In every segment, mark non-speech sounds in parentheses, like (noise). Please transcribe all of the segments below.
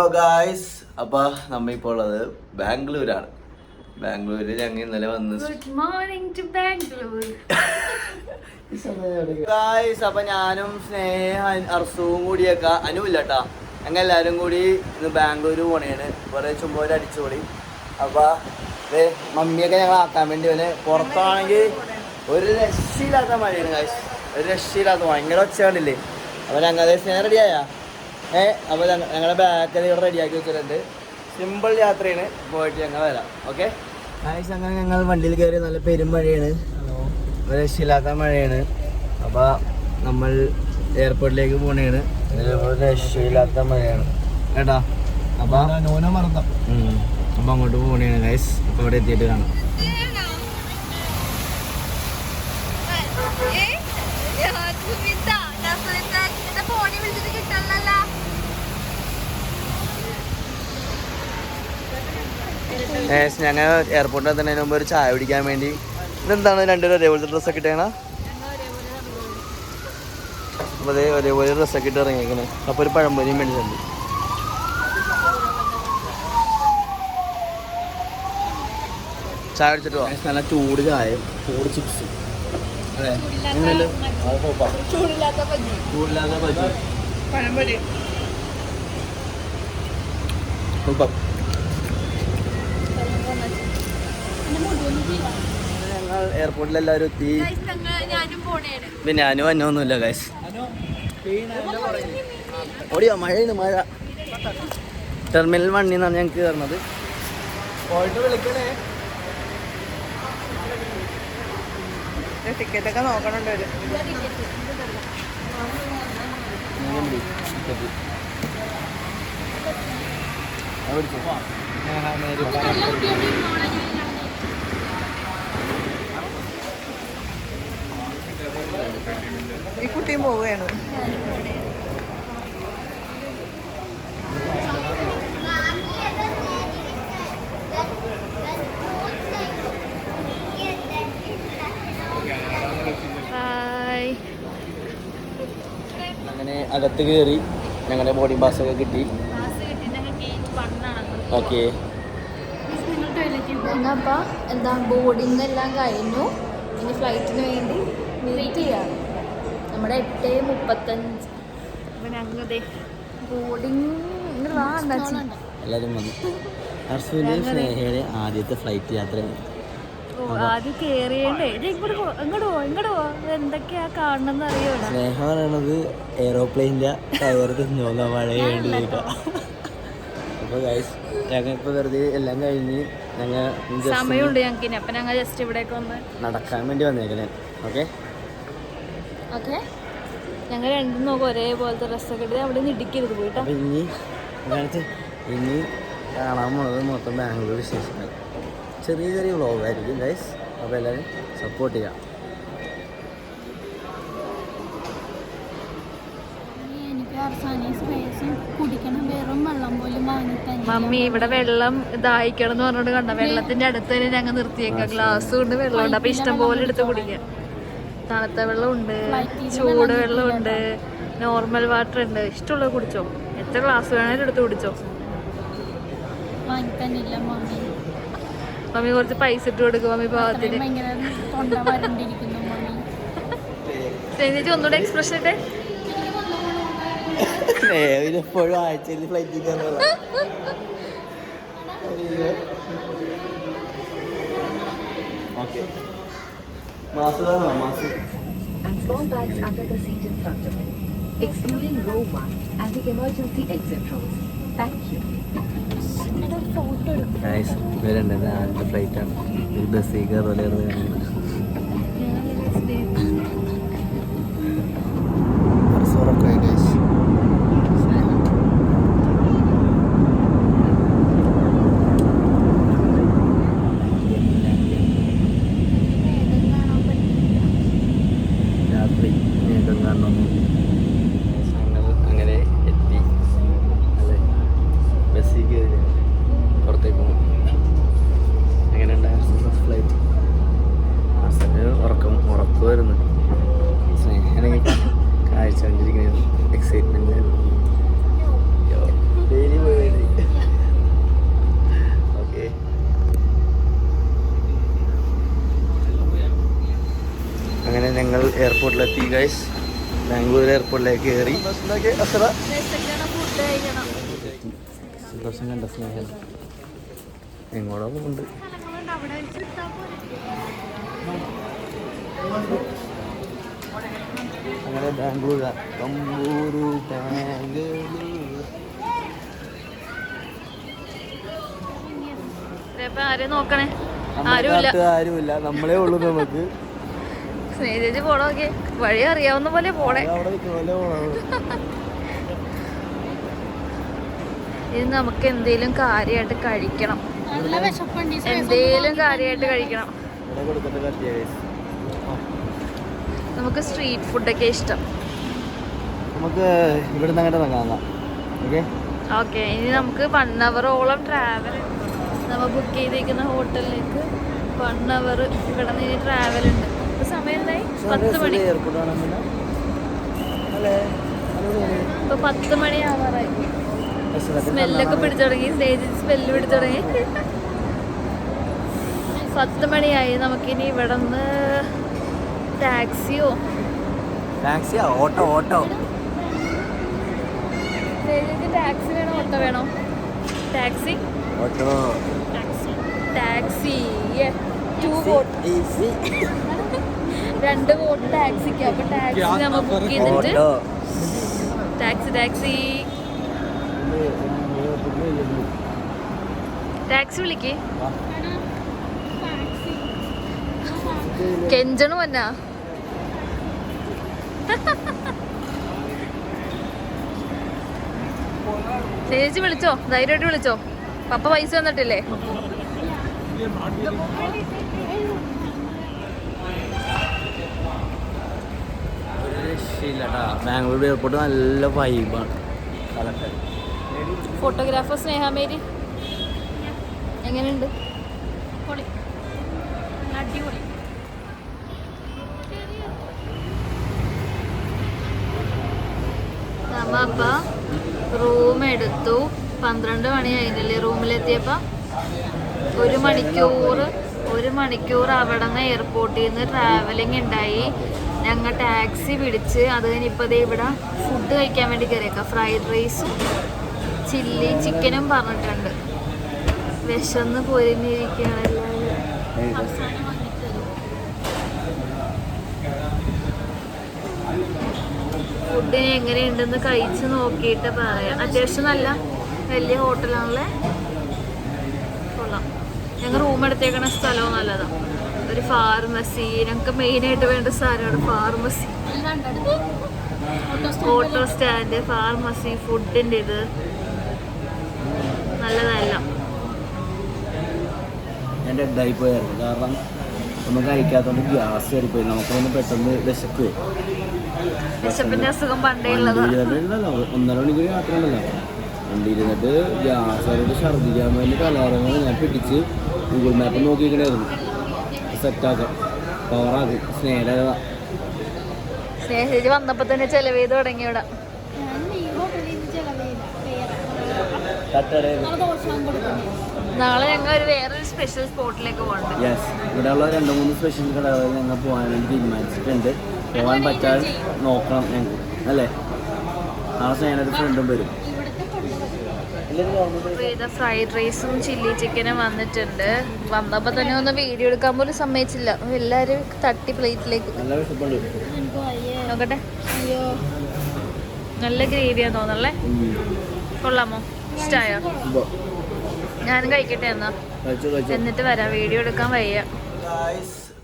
Hello guys അപ്പൊ നമ്മ ഇപ്പോൾ ഉള്ളത് ബാംഗ്ലൂരാണ്. ബാംഗ്ലൂരിൽ ഞങ്ങൾ ഇന്നലെ വന്ന് good morning to Bangalore guys അപ്പൊ ഞാനും സ്നേഹ അർസുവും കൂടിയൊക്കെ അനുവില്ല കേട്ടാ ഞങ്ങൾ എല്ലാരും കൂടി ഇന്ന് ബാംഗ്ലൂര് പോണേണ്. കുറെ ചുമ്പോര് അടിച്ചുപൊളി. അപ്പൊ മമ്മിയൊക്കെ ഞങ്ങൾ ആക്കാൻ വേണ്ടി വന്നെ പുറത്താണെങ്കിൽ ഒരു രക്ഷയില്ലാത്ത മഴയാണ് ഗായ്സ് ഒരു രക്ഷയില്ലാത്ത ഭയങ്കര ഒച്ച കണ്ടില്ലേ? അപ്പൊ ഞങ്ങൾ സ്നേഹം റെഡിയായ ഏ അപ്പൊ ഞങ്ങളുടെ ബാക്കറി ഇവിടെ റെഡിയാക്കി വെച്ചിട്ടുണ്ട്. സിമ്പിൾ യാത്രയാണ്. പോയിട്ട് ഞങ്ങൾ വരാം. ഓക്കെ ഗായ്സ് അങ്ങനെ ഞങ്ങൾ വണ്ടിയിൽ കയറി നല്ല പെരും മഴയാണ്. ഒരു രക്ഷയില്ലാത്ത മഴയാണ്. അപ്പൊ നമ്മൾ എയർപോർട്ടിലേക്ക് പോണേണ്. രക്ഷയില്ലാത്ത മഴയാണ്. കേട്ടാ? അപ്പൊ ഉം. അപ്പൊ അങ്ങോട്ട് പോണേണ് ഗൈസ് അപ്പൊ ഇവിടെ എത്തിയിട്ട് കാണാം. ഗൈസ് ഞങ്ങൾ എയർപോർട്ടിൽ തന്നെ മുമ്പ് ഒരു ചായ കുടിക്കാൻ വേണ്ടി ഇതെന്താണ് രണ്ടുപേരും ഒരേപോലത്തെ ഡ്രസ്സൊക്കെ ഇട്ടേണ അപ്പോൾ അതേ ഒരേപോലെ ഡ്രസ്സൊക്കെ ഇട്ട് ഇറങ്ങിയേക്കണേ. അപ്പോൾ ഒരു പഴംപൊരിയും മേടിച്ചിട്ടുണ്ട് ചായ കുടിച്ചിട്ട് നല്ല ചൂട് ചായ ചൂട് ചിപ്സ്. ചൂടില്ലാത്ത പഴംപൊരി. ഞങ്ങൾ എയർപോർട്ടിൽ എല്ലാവരും എത്തി. പിന്നെ ഞാനും അന്നൊന്നുമില്ല ഗൈസ് ഓടിയോ മഴയാണ് മഴ. ടെർമിനൽ വണ്ണിൽ നിന്നാണ് ഞങ്ങൾക്ക് കയറുന്നത് പോയിട്ട് വിളിക്കണേ. ടിക്കറ്റ് ഒക്കെ നോക്കണുണ്ട് ഒരു പോവുകയാണ്. അങ്ങനെ അകത്ത് കയറി ഞങ്ങളുടെ ബോഡി പാസ് ഒക്കെ കിട്ടി. ഓക്കെ എന്നപ്പ എന്താ ബോർഡിംഗ് എല്ലാം കഴിഞ്ഞു. ഇനി ഫ്ലൈറ്റിന് വേണ്ടി വെയിറ്റ് ചെയ്യാണ് നമ്മുടെ എട്ട് മുപ്പത്തഞ്ച്. വന്നു. ആദ്യത്തെ ഫ്ലൈറ്റ് യാത്ര. ആദ്യം കേറിയണ്ടേ? ഇങ്ങോട്ട് പോ ഇങ്ങോട്ട് പോ ഇങ്ങോട്ട് പോ. ഇത് എന്തൊക്കെയാ കാണണമെന്ന് അറിയൂല സ്നേഹ പറയണത് എയ്റോപ്ലെയിന്റെ ടയർ തിന്നോന്ന മഴയുണ്ട് അപ്പോൾ ഗൈസ് ഞങ്ങൾ ഇപ്പോൾ വെറുതെ എല്ലാം കഴിഞ്ഞ് ഞങ്ങൾ സമയമുണ്ട് ഞങ്ങൾക്ക് ഇനി അപ്പൊ ഞങ്ങൾ ജസ്റ്റ് ഇവിടേക്ക് വന്ന് നടക്കാൻ വേണ്ടി വന്നേക്കണേ. Okay okay. ഞങ്ങൾ രണ്ടും നോക്കും ഒരേപോലത്തെ ഡ്രസ്സൊക്കെ ഇട്ട്. അവിടെ നിന്ന് ഇടിക്കരുത് പോയിട്ടോ ഇനി ഇനി കാണാൻ പോണത് മൊത്തം ബാംഗ്ലൂർ വിശേഷങ്ങൾ. ചെറിയ ചെറിയ വ്ളോഗായിരിക്കും ഗൈസ് അപ്പോൾ എല്ലാവരും സപ്പോർട്ട് ചെയ്യാം. മമ്മി ഇവിടെ വെള്ളം ദാഹിക്കണം എന്ന് പറഞ്ഞോണ്ട് കണ്ട? വെള്ളത്തിന്റെ അടുത്ത് തന്നെ ഞങ്ങൾ നിർത്തിയേക്കാം ഗ്ലാസ് കൊണ്ട് വെള്ളം ഉണ്ട്. അപ്പൊ ഇഷ്ടം പോലെ എടുത്ത് കുടിക്കാം. തണുത്ത വെള്ളമുണ്ട് ചൂട് വെള്ളമുണ്ട് നോർമൽ വാട്ടർ ഉണ്ട് ഇഷ്ടമുള്ളത് കുടിച്ചോ. എത്ര ഗ്ലാസ് വേണേലും എടുത്ത് കുടിച്ചോ. മമ്മി. കുറച്ച് പൈസ ഇട്ട് കൊടുക്കും മമ്മി പാവത്തിന്. ചേച്ചി ഒന്നുകൂടെ എക്സ്പ്രഷൻ ഇട്ടേ. (laughs) എപ്പോഴും ആഴ്ചയിൽ ഫ്ലൈറ്റിൽ കയറുന്നത് ഓക്കെ മാസ് കാണാം masks and small bags under the seat in front of it, excluding row 1 and the emergency exit rows. Thank you. Guys ഇവരുണ്ട് ഇത് ആദ്യത്തെ ഫ്ലൈറ്റാണ് ഒരു ബസ്സിൽ കയറുമല്ലോ രാത്രി വീണ്ടും കാണണം ഞങ്ങൾ അങ്ങനെ എത്തി അല്ലേ ബസ്സിൽ കയറി പുറത്തേക്ക് പോകും എങ്ങനെ ഉണ്ടായിരുന്നു ഫ്ലൈറ്റ് എയർപോർട്ടിലെത്തി ഗൈസ് ബാംഗ്ലൂർ എയർപോർട്ടിലേക്ക് കയറി. സന്തോഷം കണ്ട സ്നേഹം എങ്ങോട്ടാ പോകുന്നുണ്ട്. അങ്ങനെ ബാംഗ്ലൂർ കമ്പൂരു ബാംഗ്ലൂർ ആരെയും നോക്കണേ ആരുമില്ല. നമ്മളേ ഉള്ളൂ നമുക്ക്. സ്നേഹിതേജ് പോണോക്കെ വഴി അറിയാവുന്ന പോലെ പോണേ. ഇത് നമുക്ക് എന്തേലും കാര്യമായിട്ട് കഴിക്കണം. എന്തേലും കാര്യമായിട്ട് കഴിക്കണം. നമുക്ക് സ്ട്രീറ്റ് ഫുഡൊക്കെ ഇഷ്ടം. നമുക്ക് ഇവിടെ നിന്ന് അങ്ങോട്ട് ഇറങ്ങാം ഓക്കെ ഓക്കെ ഇനി നമുക്ക് വൺ അവറോളം ട്രാവൽ നമ്മൾ ബുക്ക് ചെയ്തിരിക്കുന്ന ഹോട്ടലിലേക്ക് വൺ അവർ ഇവിടെ നിന്ന് ഇനി ട്രാവൽ ഉണ്ട്. ഇപ്പൊ സമയം പത്ത് മണി. ഇപ്പൊ പത്ത് മണി ആവാറായി. സ്മെല്ലൊക്കെ പിടിച്ചു തുടങ്ങി. സ്റ്റേജിൽ സ്മെല്ല് പിടിച്ചു തുടങ്ങി. പത്ത് മണിയായി. നമുക്കിനി ഇവിടെ നിന്ന് ടാക്സിയോ? ടാക്സിയാ? Auto auto. ടാക്സി വേണോ ഓട്ടോ വേണോ? Taxi? Auto. Taxi. Two boat രണ്ട് ബോട്ട് ടാക്സിക്ക് അപ്പൊ ടാക്സി നമ്മൾ ബുക്ക് ചെയ്തിട്ട് ടാക്സി ടാക്സി ടാക്സി വിളിക്കേ കെഞ്ചണു എന്നാ ചേച്ചി വിളിച്ചോ ധൈര്യമായിട്ട് വിളിച്ചോ പപ്പ പൈസ തന്നിട്ടില്ലേ ഒരു രക്ഷയില്ലട്ടാ ബാംഗ്ലൂർ എയർപോർട്ട് നല്ല വൈബാണ് ഫോട്ടോഗ്രാഫർ സ്നേഹാമേരി എങ്ങനെയുണ്ട്? അടിപൊളി. നമ്മ അപ്പ റൂം എടുത്തു. പന്ത്രണ്ട് മണിയായിരുന്നില്ലേ റൂമിലെത്തിയപ്പോ? ഒരു മണിക്കൂർ ഒരു മണിക്കൂർ അവിടെ നിന്ന് എയർപോർട്ടിൽ നിന്ന് ട്രാവലിംഗ് ഉണ്ടായി ഞങ്ങൾ ടാക്സി പിടിച്ച് അത് കഴിഞ്ഞിപ്പോൾ ദേ ഇവിടെ ഫുഡ് കഴിക്കാൻ വേണ്ടി കയറിയേക്കാം ഫ്രൈഡ് റൈസും ചില്ലി ചിക്കനും പറഞ്ഞിട്ടുണ്ട്. വിശന്ന് പൊരിഞ്ഞിരിക്കുകയാണ് ഫുഡിന് എങ്ങനെയുണ്ടെന്ന് കഴിച്ച് നോക്കിയിട്ട് പറയാം. അത്യാവശ്യം നല്ല വലിയ ഹോട്ടലാണല്ലേ കൊള്ളാം. ഞങ്ങൾ റൂം എടുത്തേക്കണ സ്ഥലവും നല്ലതാണ് ഒരു ഫാർമസി ഞങ്ങൾക്ക് മെയിനായിട്ട് വേണ്ട സാധനമാണ് ഫാർമസി ഓട്ടോ സ്റ്റാൻഡ് ഫാർമസി ഫുഡിന്റെ ഇത്. നല്ലതല്ല. ഞാൻ ഡെഡായി പോയായിരുന്നു. കാരണം നമുക്ക് കഴിക്കാത്തതുകൊണ്ട് ഗ്യാസ് കയറിപ്പോയി. നമുക്കൊന്ന് പെട്ടെന്ന് വിശക്കുവേ വിശപ്പിന്റെ അസുഖം പണ്ടേ ഉള്ളതാ. വണ്ടിയിലിരുന്നല്ലോ ഒന്നര മണിക്കൂർ യാത്ര ഉണ്ടല്ലോ. വണ്ടി ഇരുന്നിട്ട് ഗ്യാസ് ആയിട്ട് ഛർദ്ദിക്കാൻ വേണ്ടി കലാറങ്ങൾ ഞാൻ പിടിച്ച് ഗൂഗിൾ മാപ്പ് നോക്കിക്കണായിരുന്നു സെറ്റാക്കാം. പവറാക്കും സ്നേഹ സ്നേഹിച്ച് വന്നപ്പോ തന്നെ ചെലവ് ചെയ്ത് തുടങ്ങി ഇവിടെ. ഞാൻ ഈ ഹോട്ടലിൽ നിന്ന് ചെലവില്ല വേറെ തട്ടടയിൽ നാളെ ദോശ കൊടുക്കുന്നു നാളെ ഞങ്ങൾ ഒരു വേറൊരു സ്പെഷ്യൽ സ്പോട്ടിലേക്ക് പോകണ്ട്. യെസ് ഇവിടെയുള്ള രണ്ട് മൂന്ന് സ്പെഷ്യൽ കടകളിൽ ഞങ്ങൾ പോകാൻ വേണ്ടി തീരുമാനിച്ചിട്ടുണ്ട്. പോകാൻ പറ്റാതെ നോക്കണം ഞങ്ങൾ. അല്ലേ? നാളെ സ്നേഹ ഫ്രണ്ടും വരും. ചെയ്ത ഫ്രൈഡ് റൈസും ചില്ലി ചിക്കനും വന്നിട്ടുണ്ട്. വന്നപ്പോ തന്നെ ഒന്ന് വീഡിയോ എടുക്കാൻ പോലും സമ്മതിച്ചില്ല. എല്ലാരും തട്ടി പ്ലേറ്റിലേക്ക് നോക്കട്ടെ. അയ്യോ. നല്ല ഗ്രേവിയാന്ന് തോന്നല്ലേ. കൊള്ളാമോ? ഇഷ്ടായോ? ഞാനും കഴിക്കട്ടെ എന്നാ. എന്നിട്ട് വരാം. വീഡിയോ എടുക്കാൻ വയ്യ.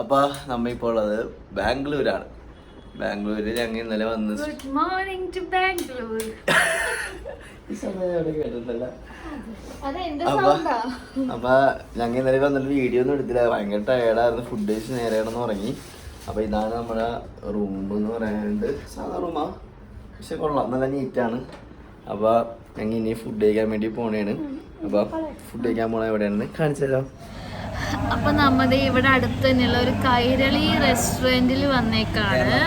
അപ്പൊ നമ്മ ഇപ്പോൾ ഉള്ളത് ബാംഗ്ലൂരാണ്. ബാംഗ്ലൂരിൽ ഞങ്ങൾ ഇന്നലെ വന്ന് ഗുഡ് മോർണിംഗ് ടു ബാംഗ്ലൂർ ഈ സമയം കേട്ടിട്ടില്ല അപ്പൊ ഞങ്ങൾ ഇന്നലെ വന്നിട്ട് വീഡിയോ ഒന്നും എടുത്തില്ല. ഭയങ്കര ടയർഡായിരുന്നു ഫുഡ് കഴിച്ച് നേരെ കിടന്ന് ഉറങ്ങി. അപ്പൊ ഇതാണ് നമ്മുടെ റൂം എന്ന് പറയാനുണ്ട്. സാധാ റൂമാ പക്ഷെ കൊള്ളാം. നല്ല നീറ്റാണ് അപ്പൊ ഞങ്ങൾ ഇനി ഫുഡ് കഴിക്കാൻ വേണ്ടി പോണേണ്. അപ്പൊ ഫുഡ് കഴിക്കാൻ പോണ എവിടെയാണ് കാണിച്ചല്ലോ തരാം. അപ്പൊ നമ്മത് ഇവിടെ അടുത്ത് തന്നെയുള്ള ഒരു കൈരളി റെസ്റ്റോറന്റിൽ വന്നേക്കാണ്.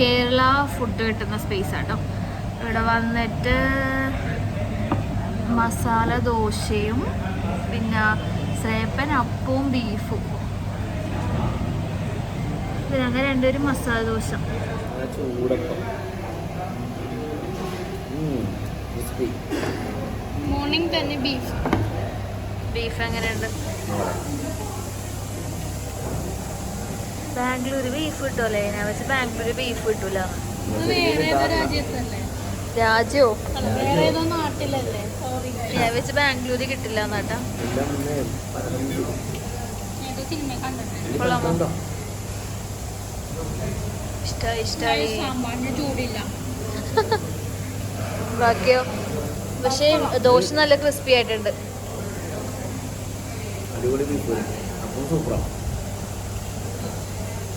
കേരള ഫുഡ് കിട്ടുന്ന സ്പേസ് ആട്ടോ ഇവിടെ വന്നിട്ട് മസാല ദോശയും പിന്നെ സേപ്പൻ അപ്പവും ബീഫും. ഞങ്ങൾ രണ്ടുപേരും മസാല ദോശ. മോർണിംഗ് തന്നെ ബീഫ്. ബീഫ് എങ്ങനെയുണ്ട്? ബാംഗ്ലൂർ ബീഫ് കിട്ടുമല്ലേ ഞാൻ വെച്ച് ബാംഗ്ലൂർ ബീഫ് കിട്ടൂല. വേറെ ഏതോ രാജ്യത്തല്ലേ? രാജ്യോ? വേറെ ഏതോ നാട്ടിലല്ലേ? ഞാൻ വെച്ച് ബാംഗ്ലൂര് കിട്ടില്ല എന്നാട്ടാ? ഇഷ്ടായി ഇഷ്ടായി. (laughs) ബാക്കിയോ? പക്ഷേ ദോശ നല്ല ക്രിസ്പി ആയിട്ടുണ്ട്.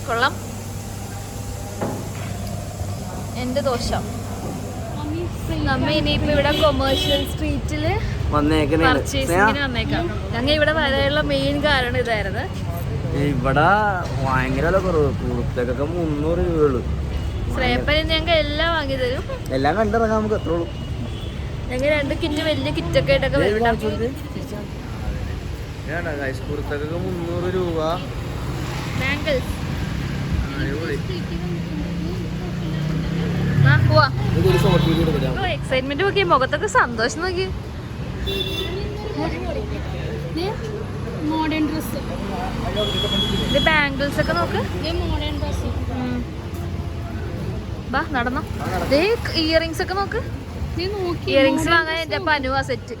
കൊള്ളാം. എന്റെ ദോശ. നമ്മ ഇനിയിപ്പോ ഇവിടെ കൊമേഴ്ഷ്യൽ സ്ട്രീറ്റിൽ പർച്ചേസിങ്ങിന് വന്നേക്കാം. ഞങ്ങൾ ഇവിടെ വരാനുള്ള മെയിൻ കാരണം ഇതായിരുന്നു. ഇവിടെ ഭയങ്കര കുറവ്. മുന്നൂറ് രൂപയുള്ളൂ. ശ്രേയപ്പൻ ഞങ്ങൾ എല്ലാം വാങ്ങി തരും. എല്ലാം കണ്ടിറങ്ങാൻ നമുക്ക് എത്ര ഉള്ളൂ. ഞങ്ങൾ രണ്ട് കിറ്റ് വലിയ കിറ്റൊക്കെ ആയിട്ടൊക്കെ കുർത്തക്കൊക്കെ മുന്നൂറ് രൂപ. ബാംഗിൾസ് എക്സൈറ്റ്മെന്റ് നോക്കി മുഖത്തൊക്കെ സന്തോഷം നോക്കി മോഡേൺ ഡ്രസ് ഇത് ബാംഗിൾസ് ഒക്കെ നോക്ക്. Modern dress. ബാ നടന്നോ. ദേ ഇയറിങ്സ് ഒക്കെ നോക്ക്. നീ നോക്കി ഇയറിങ്സ് വാങ്ങാൻ എന്റെ പനുവാ സെറ്റ്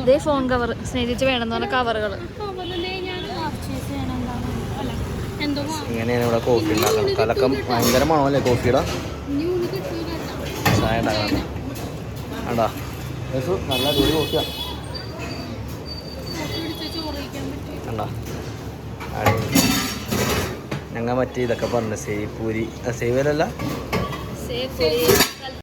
ഇതേ ഫോൺ കവർ സ്നേഹിച്ച് വേണമെന്ന് പറഞ്ഞ കവറുകൾ കവറിലേ ഞാൻ പർച്ചേസ് ചെയ്യണം എന്താണ് അല്ല എന്തോ വാങ്ങി. ഇങ്ങനെയാണ് ഇവിടെ കോഫി ഉണ്ടാക്കണം കലക്കം ഭയങ്കരമാണോ അല്ലേ കോഫിയുടെ. ചായ ഉണ്ടാക്കണം ആണ്ടാ. നല്ല അടിപൊളി കോഫിയാ ഫോട്ടോ എടുത്ത് ചോറ് കഴിക്കാൻ പറ്റും കണ്ടാ അടിപൊളി. ഞങ്ങൾ മറ്റേ ഇതൊക്കെ പറഞ്ഞു സേവ് പൂരി സേവ് അല്ല?